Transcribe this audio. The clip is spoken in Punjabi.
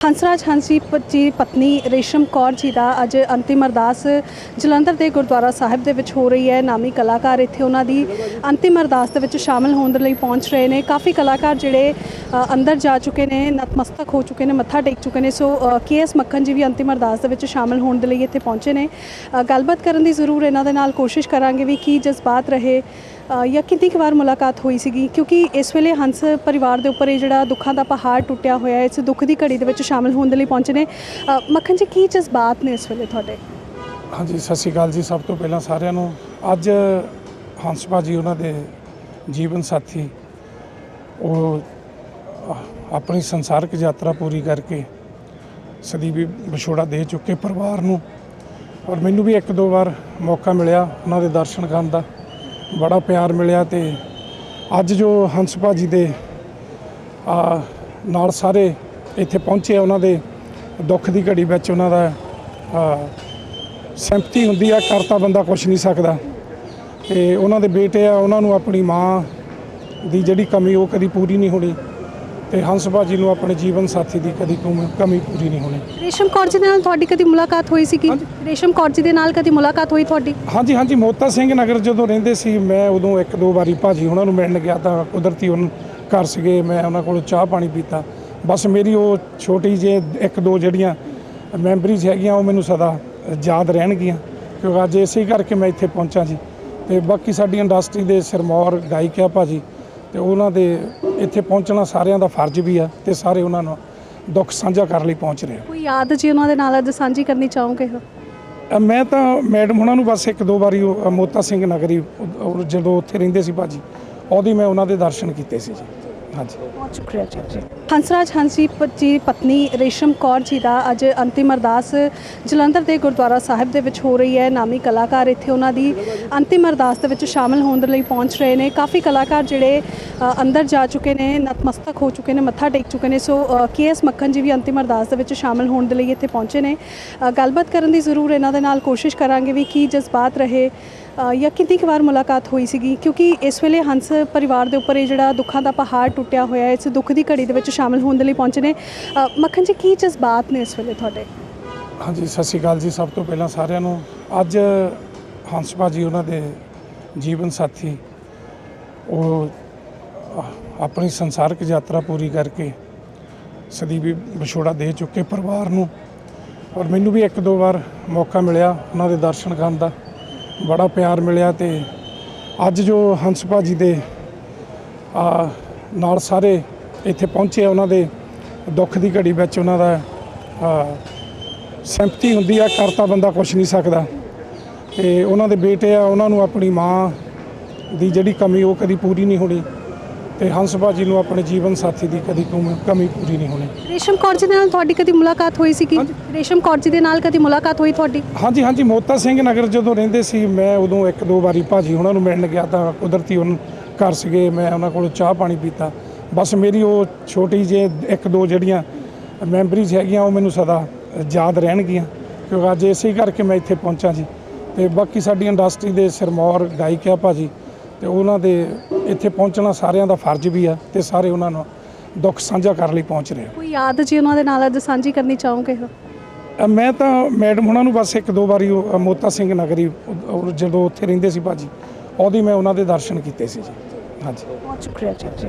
ਹੰਸਰਾਜ ਹੰਸੀ ਪ- ਜੀ ਪਤਨੀ ਰੇਸ਼ਮ ਕੌਰ ਜੀ ਦਾ ਅੱਜ ਅੰਤਿਮ ਅਰਦਾਸ ਜਲੰਧਰ ਦੇ ਗੁਰਦੁਆਰਾ ਸਾਹਿਬ ਦੇ ਵਿੱਚ ਹੋ ਰਹੀ ਹੈ। ਨਾਮੀ ਕਲਾਕਾਰ ਇੱਥੇ ਉਹਨਾਂ ਦੀ ਅੰਤਿਮ ਅਰਦਾਸ ਦੇ ਵਿੱਚ ਸ਼ਾਮਲ ਹੋਣ ਦੇ ਲਈ ਪਹੁੰਚ ਰਹੇ ਨੇ। ਕਾਫੀ ਕਲਾਕਾਰ ਜਿਹੜੇ ਅੰਦਰ ਜਾ ਚੁੱਕੇ ਨੇ, ਨਤਮਸਤਕ ਹੋ ਚੁੱਕੇ ਨੇ, ਮੱਥਾ ਟੇਕ ਚੁੱਕੇ ਨੇ। ਸੋ ਕੇਐਸ ਮੱਖਣ ਜੀ ਵੀ ਅੰਤਿਮ ਅਰਦਾਸ ਦੇ ਵਿੱਚ ਸ਼ਾਮਲ ਹੋਣ ਦੇ ਲਈ ਇੱਥੇ ਪਹੁੰਚੇ ਨੇ। ਗੱਲਬਾਤ ਕਰਨ ਦੀ ਜ਼ਰੂਰ ਇਹਨਾਂ ਦੇ ਨਾਲ ਕੋਸ਼ਿਸ਼ ਕਰਾਂਗੇ ਵੀ ਕੀ ਜਜ਼ਬਾਤ ਰਹੇ ਜਾਂ ਕਿੰਨੀ ਕੁ ਵਾਰ ਮੁਲਾਕਾਤ ਹੋਈ ਸੀਗੀ? ਕਿਉਂਕਿ ਇਸ ਵੇਲੇ ਹੰਸ ਪਰਿਵਾਰ ਦੇ ਉੱਪਰ ਇਹ ਜਿਹੜਾ ਦੁੱਖਾਂ ਦਾ ਪਹਾੜ ਟੁੱਟਿਆ ਹੋਇਆ ਹੈ, ਇਸ ਦੁੱਖ ਦੀ ਘੜੀ ਦੇ ਵਿੱਚ ਸ਼ਾਮਲ ਹੋਣ ਦੇ ਲਈ ਪਹੁੰਚੇ ਨੇ। ਮੱਖਣ ਜੀ, ਕੀ ਜਜ਼ਬਾਤ ਨੇ ਇਸ ਵੇਲੇ ਤੁਹਾਡੇ? ਹਾਂਜੀ, ਸਤਿ ਸ਼੍ਰੀ ਅਕਾਲ ਜੀ, ਸਭ ਤੋਂ ਪਹਿਲਾਂ ਸਾਰਿਆਂ ਨੂੰ। ਅੱਜ ਹੰਸ ਭਾਜੀ ਉਹਨਾਂ ਦੇ ਜੀਵਨ ਸਾਥੀ, ਉਹ ਆਪਣੀ ਸੰਸਾਰਿਕ ਯਾਤਰਾ ਪੂਰੀ ਕਰਕੇ ਸਦੀਵੀ ਵਿਛੋੜਾ ਦੇ ਚੁੱਕੇ ਪਰਿਵਾਰ ਨੂੰ। ਔਰ ਮੈਨੂੰ ਵੀ ਇੱਕ ਦੋ ਵਾਰ ਮੌਕਾ ਮਿਲਿਆ ਉਹਨਾਂ ਦੇ ਦਰਸ਼ਨ ਕਰਨ ਦਾ। ਬੜਾ ਪਿਆਰ ਮਿਲਿਆ ਤੇ ਅੱਜ ਜੋ ਹੰਸ ਭਾਜੀ ਦੇ, ਆ, ਨਾਲ ਸਾਰੇ ਇੱਥੇ ਪਹੁੰਚੇ ਉਹਨਾਂ ਦੇ, ਦੁੱਖ ਦੀ ਘੜੀ ਵਿੱਚ ਉਹਨਾਂ ਦਾ, ਆ ਹੁੰਦੀ ਆ ਕਰਤਾ ਬੰਦਾ ਕੁਝ ਨਹੀਂ ਸਕਦਾ। ਤੇ ਉਹਨਾਂ ਦੇ ਬੇਟੇ ਆ, ਉਹਨਾਂ ਨੂੰ ਆਪਣੀ ਮਾਂ ਦੀ ਜਿਹੜੀ ਕਮੀ ਉਹ ਕਦੀ ਪੂਰੀ ਨਹੀਂ ਹੋਣੀ। ਤੇ ਹੰਸ ਭਾਜੀ ਨੂੰ ਆਪਣੇ ਜੀਵਨ ਸਾਥੀ ਦੀ ਕਦੀ ਕਮ- ਕਮੀ ਪੂਰੀ ਨਹੀਂ ਹੋਣੀ। ਰੇਸ਼ਮ ਕੌਰ ਜੀ ਦੇ ਨਾਲ ਤੁਹਾਡੀ ਕਦੀ ਮੁਲਾਕਾਤ ਹੋਈ ਸੀਗੀ? ਰੇਸ਼ਮ ਕੌਰ ਜੀ ਦੇ ਨਾਲ ਕਦੀ ਮੁਲਾਕਾਤ ਹੋਈ ਤੁਹਾਡੀ? ਹਾਂਜੀ ਹਾਂਜੀ ਮੋਤਾ ਸਿੰਘ ਨਗਰ ਜਦੋਂ ਰਹਿੰਦੇ ਸੀ ਮੈਂ ਉਦੋਂ ਇੱਕ ਦੋ ਵਾਰੀ ਭਾਜੀ ਉਹਨਾਂ ਨੂੰ ਮਿਲਣ ਗਿਆ ਤਾਂ ਕੁਦਰਤੀ ਉਹਨਾਂ ਘਰ ਸੀਗੇ ਮੈਂ ਉਹਨਾਂ ਕੋਲੋਂ ਚਾਹ ਪਾਣੀ ਪੀਤਾ। ਬਸ ਮੇਰੀ ਉਹ ਛੋਟੀ ਜੇ ਇੱਕ ਦੋ ਜਿਹੜੀਆਂ ਮੈਮਰੀਜ਼ ਹੈਗੀਆਂ ਉਹ ਮੈਨੂੰ ਸਦਾ ਯਾਦ ਰਹਿਣਗੀਆਂ। ਕਿਉਂਕਿ ਅੱਜ ਇਸੇ ਕਰਕੇ ਮੈਂ ਇੱਥੇ ਪਹੁੰਚਾ ਜੀ। ਤੇ ਬਾਕੀ ਸਾਡੀ ਇੰਡਸਟਰੀ ਦੇ ਸਿਰਮੌਰ ਗਾਇਕ ਆ ਭਾਜੀ ਤੇ ਉਹਨਾਂ ਦੇ ਇੱਥੇ ਪਹੁੰਚਣਾ ਸਾਰਿਆਂ ਦਾ ਫਰਜ਼ ਵੀ ਆ ਤੇ ਸਾਰੇ ਉਹਨਾਂ ਨੂੰ ਦੁੱਖ ਸਾਂਝਾ ਕਰਨ ਲਈ ਪਹੁੰਚ ਰਹੇ ਕੋਈ ਯਾਦ ਜੀ ਉਹਨਾਂ ਦੇ ਨਾਲ ਅੱਜ ਸਾਂਝੀ ਕਰਨੀ ਚਾਹੋਗੇ? ਮੈਂ ਤਾਂ ਮੈਡਮ ਉਹਨਾਂ ਨੂੰ ਬਸ ਇੱਕ ਦੋ ਵਾਰੀ ਉਹ, ਮੋਤਾ ਸਿੰਘ ਨਗਰੀ ਉਹ- ਉਹ ਜਦੋਂ ਉੱਥੇ ਰਹਿੰਦੇ ਸੀ ਭਾਜੀ ਉਹਦੀ ਮੈਂ ਉਹਨਾਂ ਦੇ ਦਰਸ਼ਨ ਕੀਤੇ ਸੀ ਜੀ। ਹਾਂਜੀ। ਬਹੁਤ ਸ਼ੁਕਰੀਆ ਜੀ। ਹੰਸਰਾਜ ਹੰਸੀ ਜੀ ਪਤਨੀ ਰੇਸ਼ਮ ਕੌਰ ਜੀ ਦਾ ਅੱਜ ਅੰਤਿਮ ਅਰਦਾਸ ਜਲੰਧਰ ਦੇ ਗੁਰਦੁਆਰਾ ਸਾਹਿਬ ਦੇ ਵਿੱਚ ਹੋ ਰਹੀ ਹੈ। ਨਾਮੀ ਕਲਾਕਾਰ ਇੱਥੇ ਉਹਨਾਂ ਦੀ ਅੰਤਿਮ ਅਰਦਾਸ ਦੇ ਵਿੱਚ ਸ਼ਾਮਲ ਹੋਣ ਦੇ ਲਈ ਪਹੁੰਚ ਰਹੇ ਨੇ। ਕਾਫੀ ਕਲਾਕਾਰ ਜਿਹੜੇ ਅੰਦਰ ਜਾ ਚੁੱਕੇ ਨੇ, ਨਤਮਸਤਕ ਹੋ ਚੁੱਕੇ ਨੇ, ਮੱਥਾ ਟੇਕ ਚੁੱਕੇ ਨੇ। ਸੋ ਕੇਐਸ ਮੱਖਣ ਜੀ ਵੀ ਅੰਤਿਮ ਅਰਦਾਸ ਦੇ ਵਿੱਚ ਸ਼ਾਮਲ ਹੋਣ ਦੇ ਲਈ ਇੱਥੇ ਪਹੁੰਚੇ ਨੇ। ਗੱਲਬਾਤ ਕਰਨ ਦੀ ਜ਼ਰੂਰ ਇਹਨਾਂ ਦੇ ਨਾਲ ਕੋਸ਼ਿਸ਼ ਕਰਾਂਗੇ ਵੀ ਕੀ ਜਜ਼ਬਾਤ ਰਹੇ। ਜਾਂ ਕਿੰਨੀ ਕੁ ਵਾਰ ਮੁਲਾਕਾਤ ਹੋਈ ਸੀਗੀ? ਕਿਉਂਕਿ ਇਸ ਵੇਲੇ ਹੰਸ ਪਰਿਵਾਰ ਦੇ ਉੱਪਰ ਇਹ ਜਿਹੜਾ ਦੁੱਖਾਂ ਦਾ ਪਹਾੜ ਟੁੱਟਿਆ ਹੋਇਆ ਹੈ, ਇਸ ਦੁੱਖ ਦੀ ਘੜੀ ਦੇ ਵਿੱਚ ਸ਼ਾਮਲ ਹੋਣ ਦੇ ਲਈ ਪਹੁੰਚੇ ਨੇ। ਮੱਖਣ ਜੀ, ਕੀ ਜਜ਼ਬਾਤ ਨੇ ਇਸ ਵੇਲੇ ਤੁਹਾਡੇ? ਹਾਂਜੀ, ਸਤਿ ਸ਼੍ਰੀ ਅਕਾਲ ਜੀ, ਸਭ ਤੋਂ ਪਹਿਲਾਂ ਸਾਰਿਆਂ ਨੂੰ। ਅੱਜ ਹੰਸ ਭਾਜੀ ਉਹਨਾਂ ਦੇ ਜੀਵਨ ਸਾਥੀ, ਉਹ ਆਪਣੀ ਸੰਸਾਰਿਕ ਯਾਤਰਾ ਪੂਰੀ ਕਰਕੇ ਸਦੀਵੀ ਵਿਛੋੜਾ ਦੇ ਚੁੱਕੇ ਪਰਿਵਾਰ ਨੂੰ। ਔਰ ਮੈਨੂੰ ਵੀ ਇੱਕ ਦੋ ਵਾਰ ਮੌਕਾ ਮਿਲਿਆ ਉਹਨਾਂ ਦੇ ਦਰਸ਼ਨ ਕਰਨ ਦਾ। ਬੜਾ ਪਿਆਰ ਮਿਲਿਆ ਤੇ ਅੱਜ ਜੋ ਹੰਸ ਭਾਜੀ ਦੇ, ਆ, ਨਾਲ ਸਾਰੇ ਇੱਥੇ ਪਹੁੰਚੇ ਉਹਨਾਂ ਦੇ, ਦੁੱਖ ਦੀ ਘੜੀ ਵਿੱਚ ਉਹਨਾਂ ਦਾ, ਆ ਹੁੰਦੀ ਆ ਕਰਤਾ ਬੰਦਾ ਕੁਝ ਨਹੀਂ ਸਕਦਾ। ਤੇ ਉਹਨਾਂ ਦੇ ਬੇਟੇ ਆ, ਉਹਨਾਂ ਨੂੰ ਆਪਣੀ ਮਾਂ ਦੀ ਜਿਹੜੀ ਕਮੀ ਉਹ ਕਦੀ ਪੂਰੀ ਨਹੀਂ ਹੋਣੀ। ਤੇ ਹੰਸ ਭਾਜੀ ਨੂੰ ਆਪਣੇ ਜੀਵਨ ਸਾਥੀ ਦੀ ਕਦੀ ਕਮ- ਕਮੀ ਪੂਰੀ ਨਹੀਂ ਹੋਣੀ। ਰੇਸ਼ਮ ਕੌਰ ਜੀ ਦੇ ਨਾਲ ਤੁਹਾਡੀ ਕਦੀ ਮੁਲਾਕਾਤ ਹੋਈ ਸੀਗੀ? ਰੇਸ਼ਮ ਕੌਰ ਜੀ ਦੇ ਨਾਲ ਕਦੀ ਮੁਲਾਕਾਤ ਹੋਈ ਤੁਹਾਡੀ? ਹਾਂਜੀ ਹਾਂਜੀ ਮੋਤਾ ਸਿੰਘ ਨਗਰ ਜਦੋਂ ਰਹਿੰਦੇ ਸੀ ਮੈਂ ਉਦੋਂ ਇੱਕ ਦੋ ਵਾਰੀ ਭਾਜੀ ਉਹਨਾਂ ਨੂੰ ਮਿਲਣ ਗਿਆ ਤਾਂ ਕੁਦਰਤੀ ਉਹਨਾਂ ਘਰ ਸੀਗੇ ਮੈਂ ਉਹਨਾਂ ਕੋਲੋਂ ਚਾਹ ਪਾਣੀ ਪੀਤਾ। ਬਸ ਮੇਰੀ ਉਹ ਛੋਟੀ ਜੇ ਇੱਕ ਦੋ ਜਿਹੜੀਆਂ ਮੈਮਰੀਜ਼ ਹੈਗੀਆਂ ਉਹ ਮੈਨੂੰ ਸਦਾ ਯਾਦ ਰਹਿਣਗੀਆਂ। ਕਿਉਂਕਿ ਅੱਜ ਇਸੇ ਕਰਕੇ ਮੈਂ ਇੱਥੇ ਪਹੁੰਚਾ ਜੀ। ਤੇ ਬਾਕੀ ਸਾਡੀ ਇੰਡਸਟਰੀ ਦੇ ਸਿਰਮੌਰ ਗਾਇਕ ਆ ਭਾਜੀ ਤੇ ਉਹਨਾਂ ਦੇ ਇੱਥੇ ਪਹੁੰਚਣਾ ਸਾਰਿਆਂ ਦਾ ਫਰਜ਼ ਵੀ ਆ ਤੇ ਸਾਰੇ ਉਹਨਾਂ ਨੂੰ ਦੁੱਖ ਸਾਂਝਾ ਕਰਨ ਲਈ ਪਹੁੰਚ ਰਹੇ ਆ। ਕੋਈ ਯਾਦ ਜੀ ਉਹਨਾਂ ਦੇ ਨਾਲ ਅੱਜ ਸਾਂਝੀ ਕਰਨੀ ਚਾਹੋਗੇ? ਅ, ਮੈਂ ਤਾਂ ਮੈਡਮ ਉਹਨਾਂ ਨੂੰ ਬਸ ਇੱਕ ਦੋ ਵਾਰੀ ਉਹ, ਅ, ਮੋਤਾ ਸਿੰਘ ਨਗਰੀ ਉਹ- ਉਹ ਜਦੋਂ ਉੱਥੇ ਰਹਿੰਦੇ ਸੀ ਭਾਜੀ ਉਹਦੀ ਮੈਂ ਉਹਨਾਂ ਦੇ ਦਰਸ਼ਨ ਕੀਤੇ ਸੀ ਜੀ। ਹਾਂਜੀ। ਬਹੁਤ ਸ਼ੁਕਰੀਆ ਜੀ।